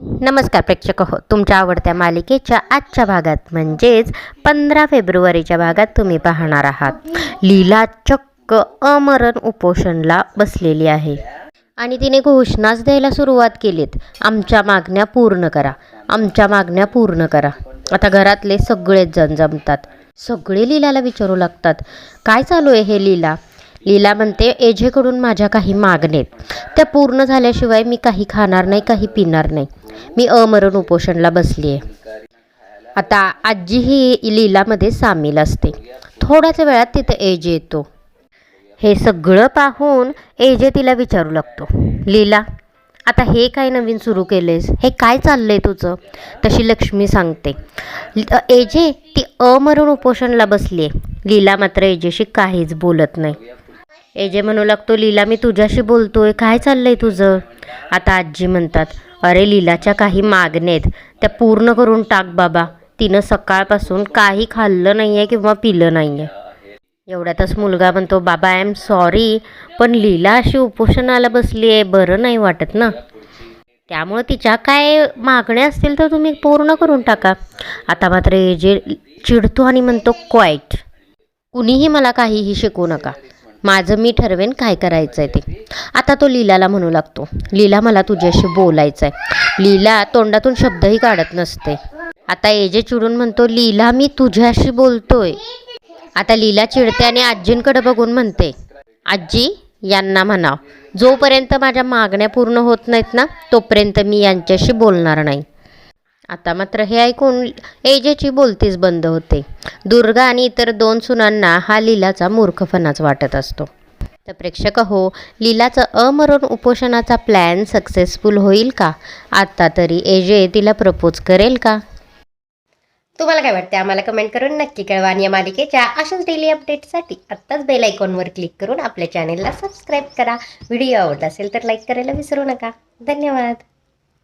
नमस्कार प्रेक्षक हो तुमच्या आवडत्या मालिकेच्या आजच्या भागात म्हणजेच पंधरा फेब्रुवारीच्या भागात तुम्ही पाहणार आहात. लीला चक्क अमरण उपोषणला बसलेली आहे. आणि तिने घोषणाच द्यायला सुरुवात केलीत. आमच्या मागण्या पूर्ण करा. आमच्या मागण्या पूर्ण करा. आता घरातले सगळेच जण जमतात. सगळे लीलाला विचारू लागतात. काय चालू आहे हे लीला? लीला म्हणते एजेकडून माझ्या काही मागणेत त्या पूर्ण झाल्याशिवाय मी काही खाणार नाही काही पिणार नाही. मी अमरण उपोषणला बसली आहे आता आजी ही लीलामध्ये सामील असते. थोड्याच वेळात तिथं एज येतो. हे सगळं पाहून एजे तिला विचारू लागतो. लीला आता हे काय नवीन सुरू केलेस हे काय चाललंय तुझं? तशी लक्ष्मी सांगते. एजे ती अमरण उपोषणला बसली आहे लीला मात्र एजेशी काहीच बोलत नाही. एजे म्हणू लागतो लीला मी तुझ्याशी बोलतोय. काय चाललंय तुझं? आता आजी म्हणतात अरे लीलाच्या काही मागण्या आहेत त्या पूर्ण करून टाक बाबा. तिनं सकाळपासून काही खाल्लं नाही आहे किंवा पिलं नाही आहे एवढ्यातच मुलगा म्हणतो बाबा आय एम सॉरी पण लीला अशी उपोषणाला बसली आहे बरं नाही वाटत ना. त्यामुळं तिच्या काय मागण्या असतील तर तुम्ही पूर्ण करून टाका. आता मात्र जे चिडतो आणि म्हणतो क्वाईट. कुणीही मला काहीही शिकवू नका. माझं मी ठरवेन काय करायचं आहे ते. आता तो लीलाला म्हणू लागतो लीला मला तुझ्याशी बोलायचं आहे लीला तोंडातून शब्दही काढत नसते. आता एजे चिडून म्हणतो लीला मी तुझ्याशी बोलतोय. आता लीला चिडते आणि आजींकडे बघून म्हणते आजी यांना म्हणाव जोपर्यंत माझ्या मागण्या पूर्ण होत नाहीत ना तोपर्यंत मी यांच्याशी बोलणार नाही. आता मात्र हे ऐकून एजेची बोलतीच बंद होते. दुर्गा आणि इतर दोन सुनांना हा लीलाचा मूर्खपणाच वाटत असतो. तर प्रेक्षक हो लीलाचं अमरण उपोषणाचा प्लॅन सक्सेसफुल होईल का? आत्ता तरी एजे तिला प्रपोज करेल का? तुम्हाला काय वाटते आम्हाला कमेंट करून नक्की कळवा आणि या मालिकेच्या अशाच डेली अपडेटसाठी आत्ताच बेल आयकॉनवर क्लिक करून आपल्या चॅनेलला सबस्क्राईब करा. व्हिडिओ आवडला असेल तर लाईक करायला विसरू नका. धन्यवाद.